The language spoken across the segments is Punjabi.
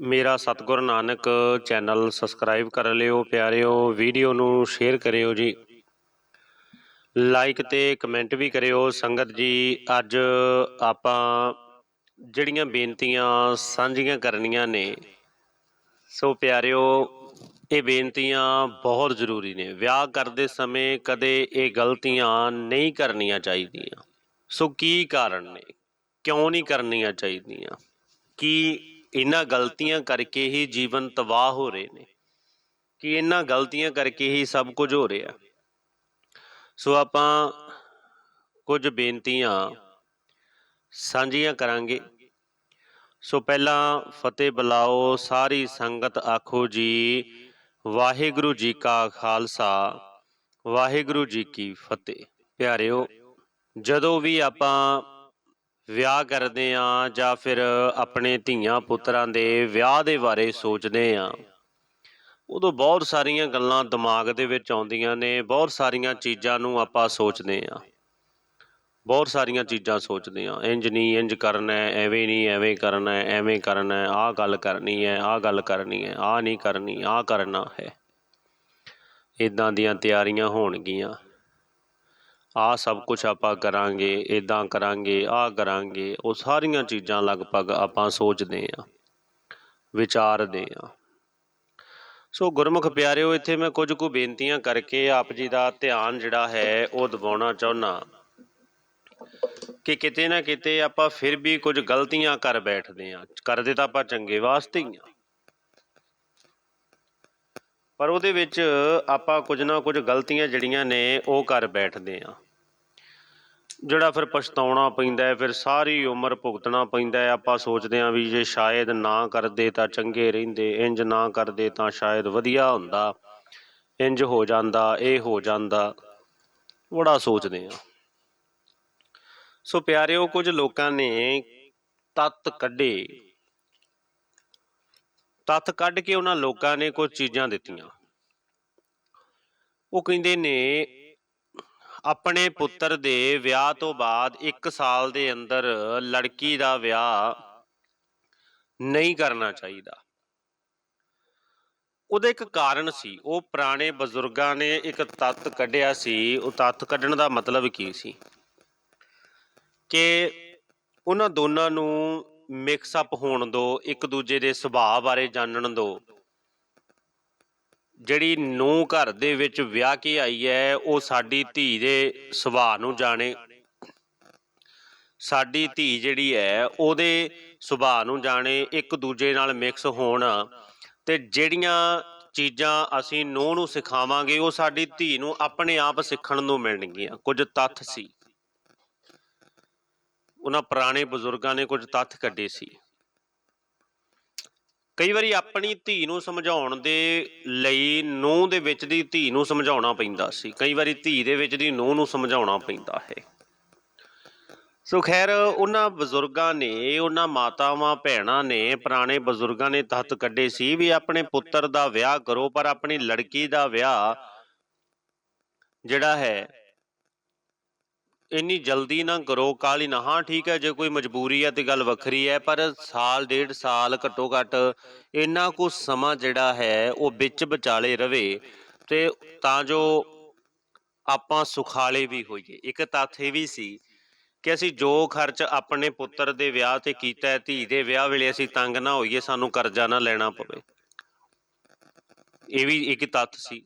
ਮੇਰਾ ਸਤਿਗੁਰ ਨਾਨਕ ਚੈਨਲ ਸਬਸਕ੍ਰਾਈਬ ਕਰ ਲਿਓ, ਪਿਆਰਿਓ, ਵੀਡੀਓ ਨੂੰ ਸ਼ੇਅਰ ਕਰਿਓ ਜੀ। ਲਾਈਕ ਤੇ ਕਮੈਂਟ ਵੀ ਕਰਿਓ। ਸੰਗਤ ਜੀ, ਅੱਜ ਆਪਾਂ ਜਿਹੜੀਆਂ ਬੇਨਤੀਆਂ ਸਾਂਝੀਆਂ ਕਰਨੀਆਂ ਨੇ, ਸੋ ਪਿਆਰਿਓ, ਇਹ ਬੇਨਤੀਆਂ ਬਹੁਤ ਜ਼ਰੂਰੀ ਨੇ। ਵਿਆਹ ਕਰਦੇ ਸਮੇਂ ਕਦੇ ਇਹ ਗਲਤੀਆਂ ਨਹੀਂ ਕਰਨੀਆਂ ਚਾਹੀਦੀਆਂ। ਸੋ ਕੀ ਕਾਰਨ ਨੇ? ਕਿਉਂ ਨਹੀਂ ਕਰਨੀਆਂ ਚਾਹੀਦੀਆਂ? ਕੀ ਇਹਨਾਂ ਗਲਤੀਆਂ ਕਰਕੇ ਹੀ ਜੀਵਨ ਤਬਾਹ ਹੋ ਰਹੇ ਨੇ, ਕਿ ਇਹਨਾਂ ਗਲਤੀਆਂ ਕਰਕੇ ਹੀ ਸਭ ਕੁਝ ਹੋ ਰਿਹਾ। ਸੋ ਆਪਾਂ ਕੁਝ ਬੇਨਤੀਆਂ ਸਾਂਝੀਆਂ ਕਰਾਂਗੇ। ਸੋ ਪਹਿਲਾਂ ਫਤਿਹ ਬੁਲਾਓ, ਸਾਰੀ ਸੰਗਤ ਆਖੋ ਜੀ, ਵਾਹਿਗੁਰੂ ਜੀ ਕਾ ਖਾਲਸਾ, ਵਾਹਿਗੁਰੂ ਜੀ ਕੀ ਫਤਿਹ। ਪਿਆਰਿਓ, ਜਦੋਂ ਵੀ ਆਪਾਂ ਵਿਆਹ ਕਰਦੇ ਆ ਜਾਂ ਫਿਰ ਆਪਣੇ ਧੀਆਂ ਪੁੱਤਰਾਂ ਦੇ ਵਿਆਹ ਦੇ ਬਾਰੇ ਸੋਚਦੇ ਆ। ਉਦੋਂ ਬਹੁਤ ਸਾਰੀਆਂ ਗੱਲਾਂ ਦਿਮਾਗ ਦੇ ਵਿੱਚ ਆਉਂਦੀਆਂ ਨੇ, ਬਹੁਤ ਸਾਰੀਆਂ ਚੀਜ਼ਾਂ ਨੂੰ ਆਪਾਂ ਸੋਚਦੇ ਆ। ਬਹੁਤ ਸਾਰੀਆਂ ਚੀਜ਼ਾਂ ਸੋਚਦੇ ਆ। ਇੰਜ ਨਹੀਂ ਇੰਜ ਕਰਨਾ ਹੈ, ਐਵੇਂ ਨਹੀਂ ਐਵੇਂ ਕਰਨਾ ਹੈ, ਐਵੇਂ ਕਰਨਾ ਹੈ, ਆਹ ਗੱਲ ਕਰਨੀ ਹੈ, ਆਹ ਗੱਲ ਕਰਨੀ ਹੈ, ਆਹ ਨਹੀਂ ਕਰਨੀ, ਆਹ ਕਰਨਾ ਹੈ। ਇਦਾਂ ਦੀਆਂ ਤਿਆਰੀਆਂ ਹੋਣਗੀਆਂ। ਆ ਸਭ ਕੁਝ ਆਪਾਂ ਕਰਾਂਗੇ ਇਦਾਂ ਕਰਾਂਗੇ, ਆ ਕਰਾਂਗੇ, ਉਹ ਸਾਰੀਆਂ ਚੀਜ਼ਾਂ ਲਗਭਗ ਆਪਾਂ ਸੋਚਦੇ ਆ ਵਿਚਾਰਦੇ ਆ ਸੋ ਗੁਰਮੁਖ ਪਿਆਰਿਓ, ਇੱਥੇ ਮੈਂ ਕੁਝ ਕੁ ਬੇਨਤੀਆਂ ਕਰਕੇ ਆਪ ਜੀ ਦਾ ਧਿਆਨ ਜਿਹੜਾ ਹੈ, ਉਹ ਦਿਵਾਉਣਾ ਚਾਹੁੰਦਾ ਕਿ ਕਿਤੇ ਨਾ ਕਿਤੇ ਆਪਾਂ ਫਿਰ ਵੀ ਕੁਝ ਗਲਤੀਆਂ ਕਰ ਬੈਠਦੇ ਆ ਕਰਦੇ ਤਾਂ ਆਪਾਂ ਚੰਗੇ ਵਾਸਤੇ ਹੀ ਆ ਪਰ ਉਹਦੇ ਵਿੱਚ ਆਪਾਂ ਕੁਝ ਨਾ ਕੁਝ ਗਲਤੀਆਂ ਜਿਹੜੀਆਂ ਨੇ, ਉਹ ਕਰ ਬੈਠਦੇ ਆ ਜਿਹੜਾ ਫਿਰ ਪਛਤਾਉਣਾ ਪੈਂਦਾ ਹੈ, ਫਿਰ ਸਾਰੀ ਉਮਰ ਭੁਗਤਣਾ ਪੈਂਦਾ ਹੈ। ਆਪਾਂ ਸੋਚਦੇ ਆ ਵੀ ਜੇ ਸ਼ਾਇਦ ਨਾ ਕਰਦੇ ਤਾਂ ਚੰਗੇ ਰਹਿੰਦੇ, ਇੰਜ ਨਾ ਕਰਦੇ ਤਾਂ ਸ਼ਾਇਦ ਵਧੀਆ ਹੁੰਦਾ। ਇੰਜ ਹੋ ਜਾਂਦਾ, ਇਹ ਹੋ ਜਾਂਦਾ। ਬੜਾ ਸੋਚਦੇ ਆ ਸੋ ਪਿਆਰਿਓ, ਕੁਝ ਲੋਕਾਂ ਨੇ ਤੱਤ ਕੱਢੇ। ਤੱਤ ਕੱਢ ਕੇ ਉਹਨਾਂ ਲੋਕਾਂ ਨੇ ਕੁਝ ਚੀਜ਼ਾਂ ਦਿੱਤੀਆਂ। ਉਹ ਕਹਿੰਦੇ ਨੇ, ਆਪਣੇ ਪੁੱਤਰ ਦੇ ਵਿਆਹ ਤੋਂ ਬਾਅਦ 1 ਸਾਲ ਦੇ ਅੰਦਰ ਲੜਕੀ ਦਾ ਵਿਆਹ ਨਹੀਂ ਕਰਨਾ ਚਾਹੀਦਾ। ਉਹਦਾ ਇੱਕ ਕਾਰਨ ਸੀ, ਉਹ ਪੁਰਾਣੇ ਬਜ਼ੁਰਗਾਂ ਨੇ ਇੱਕ ਤੱਤ ਕੱਢਿਆ ਸੀ। ਉਹ ਤੱਤ ਕੱਢਣ ਦਾ ਮਤਲਬ ਕੀ ਸੀ? ਕਿ ਉਹਨਾਂ ਦੋਨਾਂ ਨੂੰ ਮਿਕਸ ਅਪ ਹੋਣ ਦੋ, ਇੱਕ ਦੂਜੇ ਦੇ ਸੁਭਾਅ ਬਾਰੇ ਜਾਣਨ ਦੋ। ਜਿਹੜੀ ਨੂੰ ਘਰ ਦੇ ਵਿੱਚ ਵਿਆਹ ਕੇ ਆਈ ਹੈ, ਉਹ ਸਾਡੀ ਧੀ ਦੇ ਸੁਭਾਅ ਨੂੰ ਜਾਣੇ। ਸਾਡੀ ਧੀ ਜਿਹੜੀ ਹੈ, ਉਹਦੇ ਸੁਭਾਅ ਨੂੰ ਜਾਣੇ, ਇੱਕ ਦੂਜੇ ਨਾਲ ਮਿਕਸ ਹੋਣ। ਤੇ ਜਿਹੜੀਆਂ ਚੀਜ਼ਾਂ ਅਸੀਂ ਨੂੰਹ ਨੂੰ ਸਿਖਾਵਾਂਗੇ, ਉਹ ਸਾਡੀ ਧੀ ਨੂੰ ਆਪਣੇ ਆਪ ਸਿੱਖਣ ਨੂੰ ਮਿਲਣਗੀਆਂ। ਕੁਝ ਤੱਥ ਸੀ। ਉਹਨਾਂ ਪੁਰਾਣੇ ਬਜ਼ੁਰਗਾਂ ਨੇ ਕੁਝ ਤੱਥ ਕੱਢੇ ਸੀ। ਕਈ ਵਾਰੀ ਆਪਣੀ ਧੀ ਨੂੰ ਸਮਝਾਉਣ ਦੇ ਲਈ ਨੂੰਹ ਦੇ ਵਿੱਚ ਦੀ ਧੀ ਨੂੰ ਸਮਝਾਉਣਾ ਪੈਂਦਾ ਸੀ। ਕਈ ਵਾਰੀ ਧੀ ਦੇ ਵਿੱਚ ਦੀ ਨੂੰਹ ਨੂੰ ਸਮਝਾਉਣਾ ਪੈਂਦਾ ਹੈ। ਸੋ ਖੈਰ, ਉਹਨਾਂ ਬਜ਼ੁਰਗਾਂ ਨੇ, ਉਹਨਾਂ ਮਾਤਾਵਾਂ, ਭੈਣਾਂ ਨੇ, ਪੁਰਾਣੇ ਬਜ਼ੁਰਗਾਂ ਨੇ ਤਹਤ ਕੱਢੇ ਸੀ ਵੀ ਆਪਣੇ ਪੁੱਤਰ ਦਾ ਵਿਆਹ ਕਰੋ, ਪਰ ਆਪਣੀ ਲੜਕੀ ਦਾ ਵਿਆਹ ਜਿਹੜਾ ਹੈ ਇੰਨੀ ਜਲਦੀ ਨਾ ਕਰੋ ਕਾਲੀ ਨਾ। ਹਾਂ, ਠੀਕ ਹੈ, ਜੇ ਕੋਈ ਮਜਬੂਰੀ ਹੈ ਤੇ ਗੱਲ ਵੱਖਰੀ ਹੈ, ਪਰ ਸਾਲ, ਡੇਢ ਸਾਲ ਘੱਟੋ ਘੱਟ ਇੰਨਾ ਕੁ ਸਮਾਂ ਜਿਹੜਾ ਹੈ, ਉਹ ਵਿੱਚ ਵਿਚਾਲੇ ਰਵੇ ਤੇ ਤਾਂ ਜੋ ਆਪਾਂ ਸੁਖਾਲੇ ਵੀ ਹੋਈਏ। ਇੱਕ ਤੱਥ ਇਹ ਵੀ ਸੀ ਕਿ ਅਸੀਂ ਜੋ ਖਰਚ ਆਪਣੇ ਪੁੱਤਰ ਦੇ ਵਿਆਹ ਤੇ ਕੀਤਾ ਧੀ ਦੇ ਵਿਆਹ ਵੇਲੇ ਅਸੀਂ ਤੰਗ ਨਾ ਹੋਈਏ, ਸਾਨੂੰ ਕਰਜ਼ਾ ਨਾ ਲੈਣਾ ਪਵੇ। ਇਹ ਵੀ ਇੱਕ ਤੱਥ ਸੀ।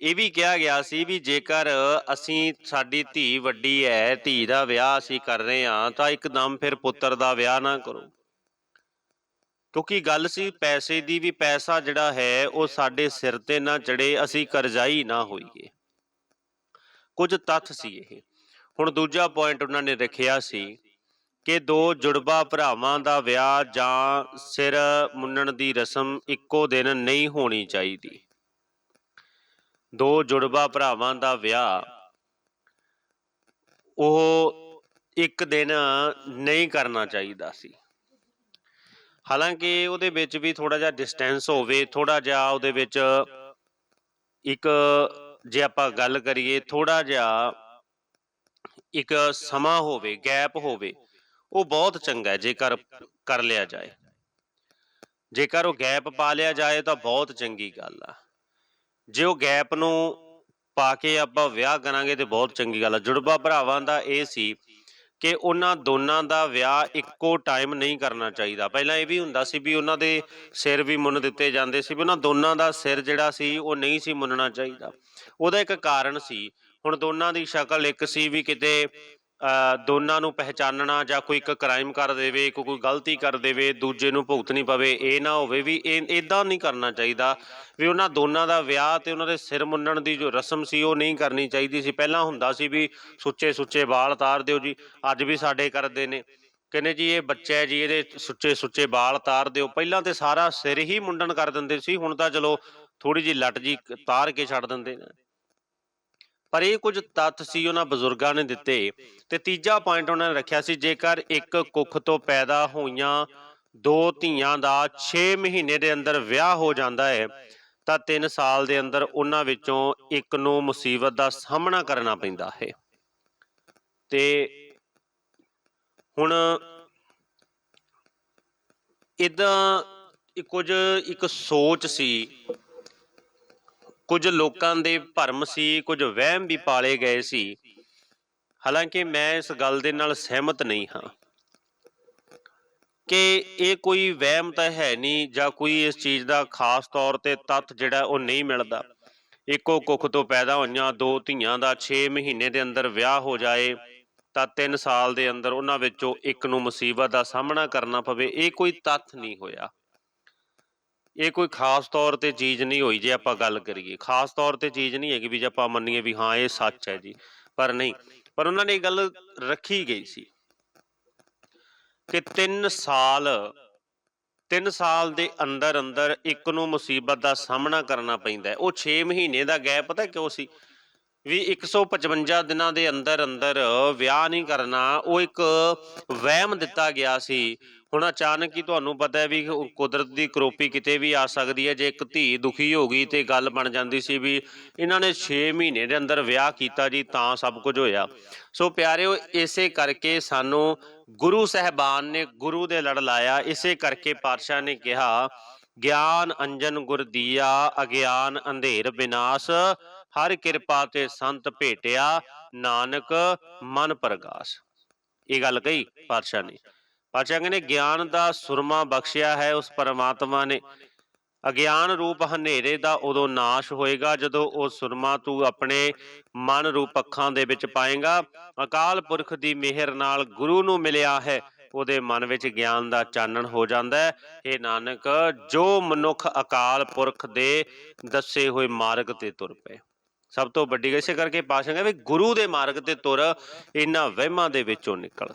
ਇਹ ਵੀ ਕਿਹਾ ਗਿਆ ਸੀ ਵੀ ਜੇਕਰ ਅਸੀਂ ਸਾਡੀ ਧੀ ਵੱਡੀ ਹੈ, ਧੀ ਦਾ ਵਿਆਹ ਅਸੀਂ ਕਰ ਰਹੇ ਹਾਂ, ਤਾਂ ਇੱਕਦਮ ਫਿਰ ਪੁੱਤਰ ਦਾ ਵਿਆਹ ਨਾ ਕਰੋ। ਕਿਉਂਕਿ ਗੱਲ ਸੀ ਪੈਸੇ ਦੀ ਵੀ ਪੈਸਾ ਜਿਹੜਾ ਹੈ, ਉਹ ਸਾਡੇ ਸਿਰ ਤੇ ਨਾ ਚੜੇ ਅਸੀਂ ਕਰਜ਼ਾਈ ਨਾ ਹੋਈਏ। ਕੁਝ ਤੱਥ ਸੀ ਇਹ। ਹੁਣ ਦੂਜਾ ਪੁਆਇੰਟ ਉਹਨਾਂ ਨੇ ਰੱਖਿਆ ਸੀ ਕਿ ਦੋ ਜੁੜਵਾ ਭਰਾਵਾਂ ਦਾ ਵਿਆਹ ਜਾਂ ਸਿਰ ਮੁੰਨਣ ਦੀ ਰਸਮ ਇੱਕੋ ਦਿਨ ਨਹੀਂ ਹੋਣੀ ਚਾਹੀਦੀ। ਦੋ ਜੁੜਵਾ ਭਰਾਵਾਂ ਦਾ ਵਿਆਹ। ਉਹ ਇੱਕ ਦਿਨ ਨਹੀਂ ਕਰਨਾ ਚਾਹੀਦਾ ਸੀ। ਹਾਲਾਂਕਿ ਉਹਦੇ ਵਿੱਚ ਵੀ ਥੋੜਾ ਜਿਹਾ ਡਿਸਟੈਂਸ ਹੋਵੇ ਥੋੜਾ ਜਿਹਾ ਉਹਦੇ ਵਿੱਚ ਇੱਕ ਜੇ ਆਪਾਂ ਗੱਲ ਕਰੀਏ ਥੋੜਾ ਜਿਹਾ ਇੱਕ ਸਮਾਂ ਹੋਵੇ ਗੈਪ ਹੋਵੇ, ਉਹ ਬਹੁਤ ਚੰਗਾ ਹੈ, ਜੇਕਰ ਕਰ ਲਿਆ ਜਾਏ। ਜੇਕਰ ਉਹ ਗੈਪ ਪਾ ਲਿਆ ਜਾਏ ਤਾਂ ਬਹੁਤ ਚੰਗੀ ਗੱਲ ਆ। ਜੇ ਉਹ ਗੈਪ ਨੂੰ ਪਾ ਕੇ ਆਪਾਂ ਵਿਆਹ ਕਰਾਂਗੇ ਤੇ ਬਹੁਤ ਚੰਗੀ ਗੱਲ ਆ। ਜੁੜਵਾ ਭਰਾਵਾਂ ਦਾ ਇਹ ਸੀ ਕਿ ਉਹਨਾਂ ਦੋਨਾਂ ਦਾ ਵਿਆਹ ਇੱਕੋ ਟਾਈਮ ਨਹੀਂ ਕਰਨਾ ਚਾਹੀਦਾ। ਪਹਿਲਾਂ ਇਹ ਵੀ ਹੁੰਦਾ ਸੀ ਵੀ ਉਹਨਾਂ ਦੇ ਸਿਰ ਵੀ ਮੁੰਨ ਦਿੱਤੇ ਜਾਂਦੇ ਸੀ ਵੀ ਉਹਨਾਂ ਦੋਨਾਂ ਦਾ ਸਿਰ ਜਿਹੜਾ ਸੀ ਉਹ ਨਹੀਂ ਸੀ ਮੁੰਨਣਾ ਚਾਹੀਦਾ। ਉਹਦਾ ਇੱਕ ਕਾਰਨ ਸੀ। ਹੁਣ ਦੋਨਾਂ ਦੀ ਸ਼ਕਲ ਇੱਕ ਸੀ ਵੀ ਕਿਤੇ ਦੋਨਾਂ ਨੂੰ ਪਹਿਚਾਨਣਾ ਜਾਂ ਕੋਈ ਇੱਕ ਕ੍ਰਾਈਮ ਕਰ ਦੇਵੇ ਕੋਈ ਕੋਈ ਗਲਤੀ ਕਰ ਦੇਵੇ, ਦੂਜੇ ਨੂੰ ਭੁਗਤਣੀ ਪਵੇ, ਇਹ ਨਾ ਹੋਵੇ ਵੀ ਇਹ ਇਦਾਂ ਨਹੀਂ ਕਰਨਾ ਚਾਹੀਦਾ ਵੀ ਉਹਨਾਂ ਦੋਨਾਂ ਦਾ ਵਿਆਹ ਤੇ ਉਹਨਾਂ ਦੇ ਸਿਰ ਮੁੰਨਣ ਦੀ ਜੋ ਰਸਮ ਸੀ ਉਹ ਨਹੀਂ ਕਰਨੀ ਚਾਹੀਦੀ ਸੀ। ਪਹਿਲਾਂ ਹੁੰਦਾ ਸੀ ਵੀ ਸੁੱਚੇ ਸੁੱਚੇ ਵਾਲ ਤਾਰ ਦਿਓ ਜੀ, ਅੱਜ ਵੀ ਸਾਡੇ ਕਰਦੇ ਨੇ। ਕਹਿੰਦੇ ਜੀ ਇਹ ਬੱਚਾ ਹੈ ਜੀ, ਇਹਦੇ ਸੁੱਚੇ ਸੁੱਚੇ ਵਾਲ ਤਾਰ ਦਿਓ। ਪਹਿਲਾਂ ਤੇ ਸਾਰਾ ਸਿਰ ਹੀ ਮੁੰਡਨ ਕਰ ਦਿੰਦੇ ਸੀ, ਹੁਣ ਤਾਂ ਚਲੋ ਥੋੜੀ ਜੀ ਲੱਟ ਜੀ ਤਾਰ ਕੇ ਛੱਡ ਦਿੰਦੇ ਨੇ। ਪਰ ਇਹ ਕੁਝ ਤੱਥ ਸੀ ਉਹਨਾਂ ਬਜ਼ੁਰਗਾਂ ਨੇ ਦਿੱਤੇ ਤੇ ਤੀਜਾ ਪੁਆਇੰਟ ਉਹਨਾਂ ਨੇ ਰੱਖਿਆ ਸੀ, ਜੇਕਰ ਇੱਕ ਕੁੱਖ ਤੋਂ ਪੈਦਾ ਹੋਈਆਂ ਦੋ ਧੀਆਂ ਦਾ 6 ਮਹੀਨੇ ਦੇ ਅੰਦਰ ਵਿਆਹ ਹੋ ਜਾਂਦਾ ਹੈ, ਤਾਂ 3 ਸਾਲ ਦੇ ਅੰਦਰ ਉਹਨਾਂ ਵਿੱਚੋਂ ਇੱਕ ਨੂੰ ਮੁਸੀਬਤ ਦਾ ਸਾਹਮਣਾ ਕਰਨਾ ਪੈਂਦਾ ਹੈ। ਤੇ ਹੁਣ ਇਦਾਂ ਕੁਝ ਇੱਕ ਸੋਚ ਸੀ ਕੁਝ ਲੋਕਾਂ ਦੇ ਭਰਮ ਸੀ, ਕੁਝ ਵਹਿਮ ਵੀ ਪਾਲੇ ਗਏ ਸੀ। ਹਾਲਾਂਕਿ ਮੈਂ ਇਸ ਗੱਲ ਦੇ ਨਾਲ ਸਹਿਮਤ ਨਹੀਂ ਹਾਂ ਕਿ ਇਹ ਕੋਈ ਵਹਿਮ ਤਾਂ ਹੈ ਨਹੀਂ ਜਾਂ ਕੋਈ ਇਸ ਚੀਜ਼ ਦਾ ਖਾਸ ਤੌਰ ਤੇ ਤੱਥ ਜਿਹੜਾ ਉਹ ਨਹੀਂ ਮਿਲਦਾ। ਇੱਕੋ ਕੁੱਖ ਤੋਂ ਪੈਦਾ ਹੋਈਆਂ ਦੋ ਧੀਆਂ ਦਾ 6 ਮਹੀਨੇ ਦੇ ਅੰਦਰ ਵਿਆਹ ਹੋ ਜਾਏ ਤਾਂ 3 ਸਾਲ ਦੇ ਅੰਦਰ ਉਹਨਾਂ ਵਿੱਚੋਂ ਇੱਕ ਨੂੰ ਮੁਸੀਬਤ ਦਾ ਸਾਹਮਣਾ ਕਰਨਾ ਪਵੇ, ਇਹ ਕੋਈ ਤੱਥ ਨਹੀਂ ਹੋਇਆ। ਇਹ ਕੋਈ ਖਾਸ ਤੌਰ ਤੇ ਚੀਜ਼ ਨਹੀਂ ਹੋਈ ਜੇ ਆਪਾਂ ਗੱਲ ਕਰੀਏ। ਖਾਸ ਤੌਰ ਤੇ ਚੀਜ਼ ਨਹੀਂ ਹੈਗੀ ਵੀ ਜੇ ਆਪਾਂ ਮੰਨੀਏ ਵੀ ਹਾਂ, ਇਹ ਸੱਚ ਹੈ ਜੀ, ਪਰ ਨਹੀਂ। ਪਰ ਉਹਨਾਂ ਨੇ ਇਹ ਗੱਲ ਰੱਖੀ ਗਈ ਸੀ ਕਿ 3 ਸਾਲ 3 ਸਾਲ ਦੇ ਅੰਦਰ ਅੰਦਰ ਇੱਕ ਨੂੰ ਮੁਸੀਬਤ ਦਾ ਸਾਹਮਣਾ ਕਰਨਾ ਪੈਂਦਾ ਹੈ। ਉਹ 6 ਮਹੀਨੇ ਦਾ ਗੈਪ ਪਤਾ ਕਿਉਂ ਸੀ? ਵੀ 155 ਦਿਨਾਂ ਦੇ ਅੰਦਰ ਅੰਦਰ ਵਿਆਹ ਨਹੀਂ ਕਰਨਾ, ਉਹ ਇੱਕ ਵਹਿਮ ਦਿੱਤਾ ਗਿਆ ਸੀ ਹੁਣ ਅਚਾਨਕ ਹੀ ਤੁਹਾਨੂੰ ਪਤਾ ਹੈ ਵੀ ਕੁਦਰਤ ਦੀ ਕਰੋਪੀ ਕਿਤੇ ਵੀ ਆ ਸਕਦੀ ਹੈ, ਜੇ ਇੱਕ ਧੀ ਦੁਖੀ ਹੋ ਗਈ ਤੇ ਗੱਲ ਬਣ ਜਾਂਦੀ ਸੀ ਵੀ ਇਹਨਾਂ ਨੇ 6 ਮਹੀਨੇ ਦੇ ਅੰਦਰ ਵਿਆਹ ਕੀਤਾ ਜੀ, ਤਾਂ ਸਭ ਕੁਝ ਹੋਇਆ। ਸੋ ਪਿਆਰਿਓ, ਇਸੇ ਕਰਕੇ ਸਾਨੂੰ ਗੁਰੂ ਸਹਿਬਾਨ ਨੇ ਗੁਰੂ ਦੇ ਲੜ ਲਾਇਆ। ਇਸੇ ਕਰਕੇ ਪਾਤਸ਼ਾਹ ਨੇ ਕਿਹਾ, ਗਿਆਨ ਅੰਜਨ ਗੁਰ ਦੀਆ, ਅਗਿਆਨ ਅੰਧੇਰ ਬਿਨਾਸ਼, ਹਰ ਕਿਰਪਾ ਤੇ ਸੰਤ ਭੇਟਿਆ, ਨਾਨਕ ਮਨ ਪ੍ਰਗਾਸ। ਇਹ ਗੱਲ ਕਹੀ ਪਾਤਸ਼ਾਹ ਨੇ। ਪਾਤਸ਼ਾਹ ਕਹਿੰਦੇ ਗਿਆਨ ਦਾ ਸੁਰਮਾ ਬਖਸ਼ਿਆ ਹੈ ਉਸ ਪਰਮਾਤਮਾ ਨੇ। ਅਗਿਆਨ ਰੂਪ ਹਨੇਰੇ ਦਾ ਉਦੋਂ ਨਾਸ਼ ਹੋਏਗਾ ਜਦੋਂ ਉਹ ਸੁਰਮਾ ਤੂੰ ਆਪਣੇ ਮਨ ਰੂਪ ਅੱਖਾਂ ਦੇ ਵਿੱਚ ਪਾਏਗਾ। ਅਕਾਲ ਪੁਰਖ ਦੀ ਮਿਹਰ ਨਾਲ ਗੁਰੂ ਨੂੰ ਮਿਲਿਆ ਹੈ, ਉਹਦੇ ਮਨ ਵਿੱਚ ਗਿਆਨ ਦਾ ਚਾਨਣ ਹੋ ਜਾਂਦਾ ਹੈ। ਇਹ ਨਾਨਕ, ਜੋ ਮਨੁੱਖ ਅਕਾਲ ਪੁਰਖ ਦੇ ਦੱਸੇ ਹੋਏ ਮਾਰਗ ਤੇ ਤੁਰ ਪਏ। ਸਭ ਤੋਂ ਵੱਡੀ ਗੱਲ ਇਸੇ ਕਰਕੇ ਪਾਸ਼ਾ ਕਹਿੰਦੇ ਵੀ ਗੁਰੂ ਦੇ ਮਾਰਗ ਤੇ ਤੁਰ, ਇਹਨਾਂ ਵਹਿਮਾਂ ਦੇ ਵਿੱਚੋਂ ਨਿਕਲ।